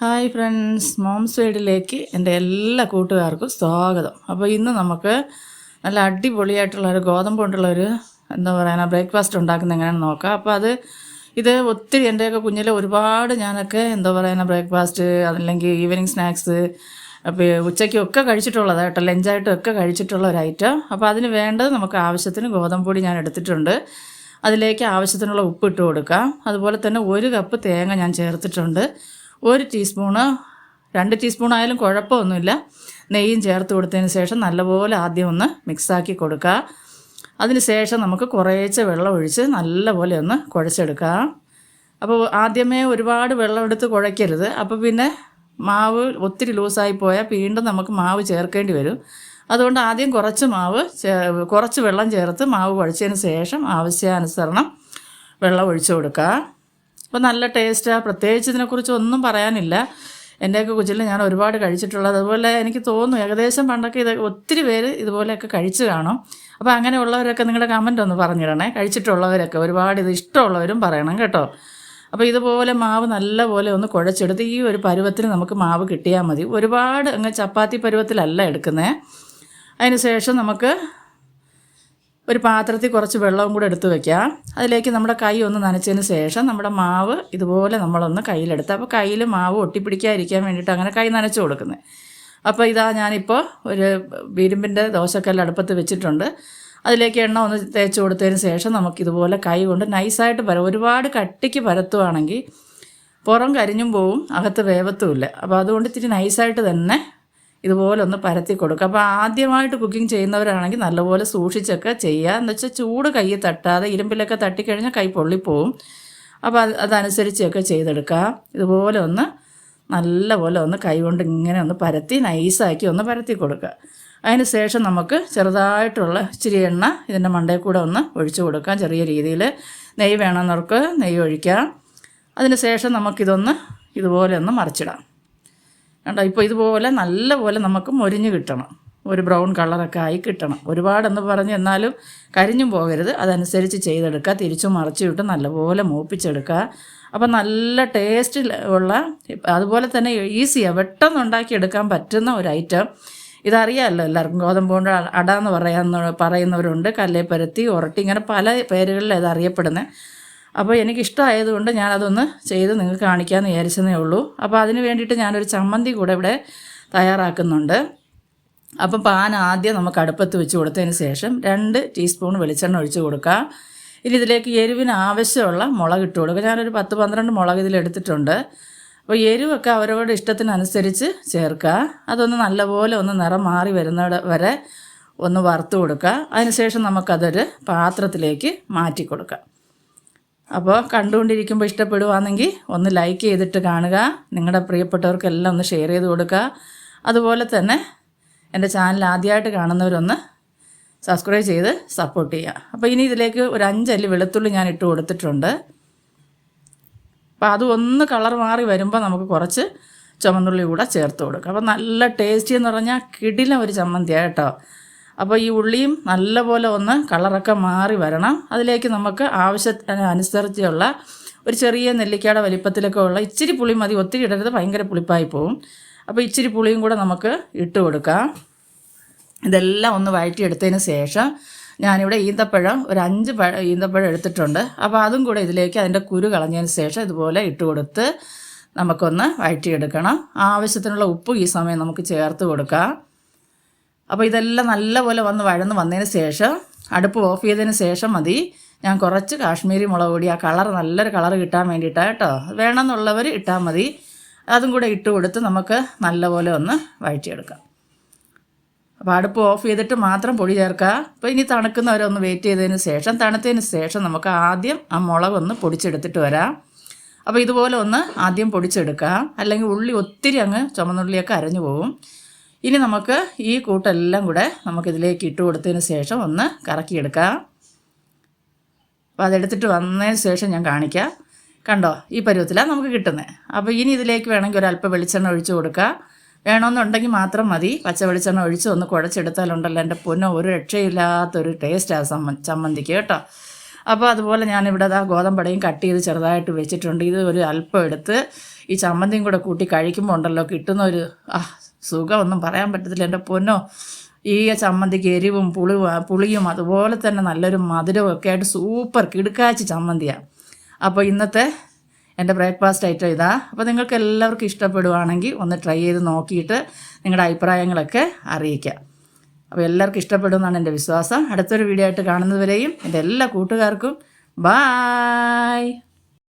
Hi friends moms വീഡിലേക്ക് എന്റെ എല്ലാ കൂട്ടുകാർക്കും സ്വാഗതം. അപ്പോൾ ഇന്ന് നമുക്ക് നല്ല അടിപൊളിയായിട്ടുള്ള ഒരു ഗോതമ്പ് കൊണ്ടുള്ള ഒരു എന്താ പറയുക ബ്രേക്ക്ഫാസ്റ്റ് ഉണ്ടാക്കുന്ന എങ്ങനെയാണെന്ന് നോക്കാം. അപ്പോൾ അത് ഇത് ഒത്തിരി എന്റെയൊക്കെ കുഞ്ഞിലെ ഒരുപാട് ഞാനൊക്കെ എന്താ പറയുക ബ്രേക്ക്ഫാസ്റ്റ് അല്ലെങ്കിൽ ഈവനിങ് സ്നാക്സ് അപ്പോൾ ഉച്ചയ്ക്കൊക്കെ കഴിച്ചിട്ടുള്ളത് കേട്ടോ. ലഞ്ചായിട്ടും ഒക്കെ കഴിച്ചിട്ടുള്ള ഒരു ഐറ്റം അപ്പോൾ അതിന് വേണ്ടത് നമുക്ക് ആവശ്യത്തിന് ഗോതമ്പ് പൊടി ഞാൻ എടുത്തിട്ടുണ്ട്. അതിലേക്ക് ആവശ്യത്തിനുള്ള ഉപ്പ് ഇട്ട് കൊടുക്കാം. അതുപോലെ തന്നെ ഒരു കപ്പ് തേങ്ങ ഞാൻ ചേർത്തിട്ടുണ്ട്. ഒരു ടീസ്പൂണ് രണ്ട് ടീസ്പൂൺ ആയാലും കുഴപ്പമൊന്നുമില്ല. നെയ്യും ചേർത്ത് കൊടുത്തതിന് ശേഷം നല്ലപോലെ ആദ്യം ഒന്ന് മിക്സാക്കി കൊടുക്കുക. അതിന് ശേഷം നമുക്ക് കുറേശ്ശെ വെള്ളം ഒഴിച്ച് നല്ലപോലെ ഒന്ന് കുഴച്ചെടുക്കാം അപ്പോൾ ആദ്യമേ ഒരുപാട് വെള്ളം എടുത്ത് കുഴയ്ക്കരുത് അപ്പോൾ പിന്നെ മാവ് ഒത്തിരി ലൂസായി പോയാൽ വീണ്ടും നമുക്ക് മാവ് ചേർക്കേണ്ടി വരും. അതുകൊണ്ട് ആദ്യം കുറച്ച് മാവ് കുറച്ച് വെള്ളം ചേർത്ത് മാവ് കുഴച്ചതിന് ശേഷം ആവശ്യാനുസരണം വെള്ളം ഒഴിച്ചു കൊടുക്കുക. അപ്പോൾ നല്ല ടേസ്റ്റാണ് പ്രത്യേകിച്ച് ഇതിനെക്കുറിച്ച് ഒന്നും പറയാനില്ല. എന്റെയൊക്കെ കൊച്ചിൽ ഞാൻ ഒരുപാട് കഴിച്ചിട്ടുള്ളത്. അതുപോലെ എനിക്ക് തോന്നുന്നു ഏകദേശം പണ്ടൊക്കെ ഇത് ഒത്തിരി പേര് ഇതുപോലെയൊക്കെ കഴിച്ചു കാണും. അപ്പോൾ അങ്ങനെയുള്ളവരൊക്കെ നിങ്ങളുടെ കമന്റ് ഒന്ന് പറഞ്ഞിടണേ. കഴിച്ചിട്ടുള്ളവരൊക്കെ ഒരുപാട് ഇത് ഇഷ്ടമുള്ളവരും പറയണം കേട്ടോ. അപ്പോൾ ഇതുപോലെ മാവ് നല്ലപോലെ ഒന്ന് കുഴച്ചെടുത്ത് ഈ ഒരു പരുവത്തിന് നമുക്ക് മാവ് കിട്ടിയാൽ മതി. ഒരുപാട് അങ്ങ് ചപ്പാത്തി പരുവത്തിലല്ല എടുക്കുന്നത് അതിന് ശേഷം നമുക്ക് ഒരു പാത്രത്തിൽ കുറച്ച് വെള്ളവും കൂടെ എടുത്ത് വെക്കാം അതിലേക്ക് നമ്മുടെ കൈ ഒന്ന് നനച്ചതിന് ശേഷം നമ്മുടെ മാവ് ഇതുപോലെ നമ്മളൊന്ന് കയ്യിലെടുത്ത്. അപ്പോൾ കയ്യിൽ മാവ് ഒട്ടിപ്പിടിക്കാതിരിക്കാൻ വേണ്ടിയിട്ട് അങ്ങനെ കൈ നനച്ച് കൊടുക്കുന്നത് അപ്പോൾ ഇതാ ഞാനിപ്പോൾ ഒരു വീരുമ്പിന്റെ ദോശക്കല്ല് അടുപ്പത്ത് വെച്ചിട്ടുണ്ട്. അതിലേക്ക് എണ്ണ ഒന്ന് തേച്ച് കൊടുത്തതിന് ശേഷം നമുക്കിതുപോലെ കൈ കൊണ്ട് നൈസായിട്ട് പര ഒരുപാട് കട്ടിക്ക് പരത്തുവാണെങ്കിൽ പുറം കരിഞ്ഞും പോവും അകത്ത് വേവത്തുമില്ല അപ്പോൾ അതുകൊണ്ട് ഇത്തിരി നൈസായിട്ട് തന്നെ ഇതുപോലെ ഒന്ന് പരത്തി കൊടുക്കുക. അപ്പോൾ ആദ്യമായിട്ട് കുക്കിംഗ് ചെയ്യുന്നവരാണെങ്കിൽ നല്ലപോലെ സൂക്ഷിച്ചൊക്കെ ചെയ്യുക. എന്ന് വെച്ചാൽ ചൂട് കൈ തട്ടാതെ ഇരുമ്പിലൊക്കെ തട്ടിക്കഴിഞ്ഞാൽ കൈ പൊള്ളിപ്പോവും. അപ്പോൾ അത് അതനുസരിച്ചൊക്കെ ചെയ്തെടുക്കുക. ഇതുപോലെ ഒന്ന് നല്ലപോലെ ഒന്ന് കൈ കൊണ്ട് ഇങ്ങനെ ഒന്ന് പരത്തി നൈസാക്കി ഒന്ന് പരത്തി കൊടുക്കുക. അതിന് ശേഷം നമുക്ക് ചെറുതായിട്ടുള്ള ഇച്ചിരി എണ്ണ ഇതിന്റെ മണ്ടയിൽ കൂടെ ഒന്ന് ഒഴിച്ചു കൊടുക്കാം. ചെറിയ രീതിയിൽ നെയ്യ് വേണമെന്നവർക്ക് നെയ്യ് ഒഴിക്കാം. അതിന് ശേഷം നമുക്കിതൊന്ന് ഇതുപോലെ ഒന്ന് മറിച്ചിടാം. കണ്ടോ? ഇപ്പോൾ ഇതുപോലെ നല്ലപോലെ നമുക്ക് മൊരിഞ്ഞ് കിട്ടണം. ഒരു ബ്രൗൺ കളറൊക്കെ ആയി കിട്ടണം. ഒരുപാടെന്ന് പറഞ്ഞ് എന്നാലും കരിഞ്ഞും പോകരുത്. അതനുസരിച്ച് ചെയ്തെടുക്കുക. തിരിച്ചു മറിച്ചു വിട്ട് നല്ലപോലെ മൂപ്പിച്ചെടുക്കുക. അപ്പം നല്ല ടേസ്റ്റ് ഉള്ള അതുപോലെ തന്നെ ഈസിയാണ് പെട്ടെന്ന് ഉണ്ടാക്കിയെടുക്കാൻ പറ്റുന്ന ഒരു ഐറ്റം ഇതറിയാമല്ലോ എല്ലാവർക്കും. ഗോതമ്പ് കൊണ്ട് അട എന്ന് പറയാന്ന് പറയുന്നവരുണ്ട്. കല്ലേപ്പരത്തി ഉരട്ടി ഇങ്ങനെ പല പേരുകളിൽ ഇത് അറിയപ്പെടുന്നത് അപ്പോൾ എനിക്കിഷ്ടമായതുകൊണ്ട് ഞാനതൊന്ന് ചെയ്ത് നിങ്ങൾക്ക് കാണിക്കാമെന്ന് വിചാരിച്ചതേ ഉള്ളൂ. അപ്പോൾ അതിന് വേണ്ടിയിട്ട് ഞാനൊരു ചമ്മന്തി കൂടെ ഇവിടെ തയ്യാറാക്കുന്നുണ്ട്. അപ്പം പാൻ ആദ്യം നമുക്ക് അടുപ്പത്ത് വെച്ച് കൊടുത്തതിന് ശേഷം രണ്ട് ടീസ്പൂൺ വെളിച്ചെണ്ണ ഒഴിച്ച് കൊടുക്കുക ഇനി ഇതിലേക്ക് എരിവിന് ആവശ്യമുള്ള മുളക് ഇട്ട് കൊടുക്കുക ഞാനൊരു പത്ത് പന്ത്രണ്ട് മുളക് ഇതിലെടുത്തിട്ടുണ്ട് അപ്പോൾ എരിവൊക്കെ അവരവരുടെ ഇഷ്ടത്തിനനുസരിച്ച് ചേർക്കുക. അതൊന്ന് നല്ലപോലെ ഒന്ന് നിറം മാറി വരുന്ന വരെ ഒന്ന് വറുത്ത് കൊടുക്കുക. അതിനുശേഷം നമുക്കതൊരു പാത്രത്തിലേക്ക് മാറ്റി കൊടുക്കാം. അപ്പോൾ കണ്ടുകൊണ്ടിരിക്കുമ്പോൾ ഇഷ്ടപ്പെടുവാണെങ്കിൽ ഒന്ന് ലൈക്ക് ചെയ്തിട്ട് കാണുക. നിങ്ങളുടെ പ്രിയപ്പെട്ടവർക്കെല്ലാം ഒന്ന് ഷെയർ ചെയ്ത് കൊടുക്കുക. അതുപോലെ തന്നെ എന്റെ ചാനൽ ആദ്യമായിട്ട് കാണുന്നവരൊന്ന് സബ്സ്ക്രൈബ് ചെയ്ത് സപ്പോർട്ട് ചെയ്യുക. അപ്പോൾ ഇനി ഇതിലേക്ക് ഒരു അഞ്ചല്ലി വെളുത്തുള്ളി ഞാൻ ഇട്ട് കൊടുത്തിട്ടുണ്ട്. അപ്പോൾ അത് ഒന്ന് കളർ മാറി വരുമ്പോൾ നമുക്ക് കുറച്ച് ചുമന്നുള്ളി കൂടെ ചേർത്ത് കൊടുക്കുക അപ്പോൾ നല്ല ടേസ്റ്റി എന്ന് പറഞ്ഞാൽ കിടില ഒരു ചമ്മന്തിയാണ് കേട്ടോ. അപ്പോൾ ഈ ഉള്ളിയും നല്ലപോലെ ഒന്ന് കളറൊക്കെ മാറി വരണം. അതിലേക്ക് നമുക്ക് ആവശ്യത്തിന് അനുസരിച്ചുള്ള ഒരു ചെറിയ നെല്ലിക്കയുടെ വലിപ്പത്തിലൊക്കെ ഉള്ള ഇച്ചിരി പുളി മതി. ഒത്തിരി ഇടരുത് ഭയങ്കര പുളിപ്പായി പോവും. അപ്പോൾ ഇച്ചിരി പുളിയും കൂടെ നമുക്ക് ഇട്ട് കൊടുക്കാം. ഇതെല്ലാം ഒന്ന് വഴറ്റിയെടുത്തതിന് ശേഷം ഞാനിവിടെ ഈന്തപ്പഴം ഒരു അഞ്ച് പഴ ഈന്തപ്പഴം എടുത്തിട്ടുണ്ട്. അപ്പോൾ അതും കൂടെ ഇതിലേക്ക് അതിന്റെ കുരു കളഞ്ഞതിന് ശേഷം ഇതുപോലെ ഇട്ട് കൊടുത്ത് നമുക്കൊന്ന് വഴറ്റിയെടുക്കണം. ആവശ്യത്തിനുള്ള ഉപ്പ് ഈ സമയം നമുക്ക് ചേർത്ത് കൊടുക്കാം. അപ്പോൾ ഇതെല്ലാം നല്ലപോലെ വന്ന് വഴന്ന് വന്നതിന് ശേഷം അടുപ്പ് ഓഫ് ചെയ്തതിന് ശേഷം മതി. ഞാൻ കുറച്ച് കാശ്മീരി മുളക് പൊടി ആ കളർ നല്ലൊരു കളർ കിട്ടാൻ വേണ്ടിയിട്ടാണ് കേട്ടോ വേണമെന്നുള്ളവർ ഇട്ടാൽ മതി. അതും കൂടെ ഇട്ട് കൊടുത്ത് നമുക്ക് നല്ലപോലെ ഒന്ന് വഴറ്റിയെടുക്കാം. അപ്പോൾ അടുപ്പ് ഓഫ് ചെയ്തിട്ട് മാത്രം പൊടി ചേർക്കുക അപ്പോൾ ഇനി തണുക്കുന്നവരൊന്ന് വെയിറ്റ് ചെയ്തതിന് ശേഷം തണുത്തതിന് ശേഷം നമുക്ക് ആദ്യം ആ മുളകൊന്ന് പൊടിച്ചെടുത്തിട്ട് വരാം. അപ്പോൾ ഇതുപോലെ ഒന്ന് ആദ്യം പൊടിച്ചെടുക്കുക അല്ലെങ്കിൽ ഉള്ളി ഒത്തിരി അങ്ങ് ചുമന്നുള്ളിയൊക്കെ അരഞ്ഞു പോകും ഇനി നമുക്ക് ഈ കൂട്ടെല്ലാം കൂടെ നമുക്കിതിലേക്ക് ഇട്ട് കൊടുത്തതിന് ശേഷം ഒന്ന് കറക്കിയെടുക്കാം. അപ്പോൾ അതെടുത്തിട്ട് വന്നതിന് ശേഷം ഞാൻ കാണിക്കാം. കണ്ടോ? ഈ പരുവത്തിലാണ് നമുക്ക് കിട്ടുന്നത് അപ്പോൾ ഇനി ഇതിലേക്ക് വേണമെങ്കിൽ ഒരല്പം വെളിച്ചെണ്ണ ഒഴിച്ച് കൊടുക്കുക വേണമെന്നുണ്ടെങ്കിൽ മാത്രം മതി. പച്ച വെളിച്ചെണ്ണ ഒഴിച്ച് ഒന്ന് കുഴച്ചെടുത്താലുണ്ടല്ലോ എന്റെ പൊന്ന ഒരു രക്ഷയില്ലാത്തൊരു ടേസ്റ്റാണ് സമ്മ ചമ്മന്തിക്ക് കേട്ടോ. അപ്പോൾ അതുപോലെ ഞാനിവിടെ ആ ഗോതമ്പടയും കട്ട് ചെയ്ത് ചെറുതായിട്ട് വെച്ചിട്ടുണ്ട്. ഇത് ഒരു അല്പം എടുത്ത് ഈ ചമ്മന്തിയും കൂടെ കൂട്ടി കഴിക്കുമ്പോൾ ഉണ്ടല്ലോ കിട്ടുന്ന ഒരു ആ സുഖമൊന്നും പറയാൻ പറ്റത്തില്ല. എന്റെ പൊന്നോ ഈ ചമ്മന്തിക്ക് എരിവും പുളിവും പുളിയും അതുപോലെ തന്നെ നല്ലൊരു മധുരവും ഒക്കെ ആയിട്ട് സൂപ്പർ കിടുക്കാച്ചി ചമ്മന്തിയാണ് അപ്പോൾ ഇന്നത്തെ എന്റെ ബ്രേക്ക്ഫാസ്റ്റ് ഐറ്റം ഇതാ. അപ്പോൾ നിങ്ങൾക്ക് എല്ലാവർക്കും ഇഷ്ടപ്പെടുവാണെങ്കിൽ ഒന്ന് ട്രൈ ചെയ്ത് നോക്കിയിട്ട് നിങ്ങളുടെ അഭിപ്രായങ്ങളൊക്കെ അറിയിക്കുക. അപ്പോൾ എല്ലാവർക്കും ഇഷ്ടപ്പെടുമെന്നാണ് എന്റെ വിശ്വാസം. അടുത്തൊരു വീഡിയോ ആയിട്ട് കാണുന്നതുവരെയും എന്റെ എല്ലാ കൂട്ടുകാർക്കും ബായ്.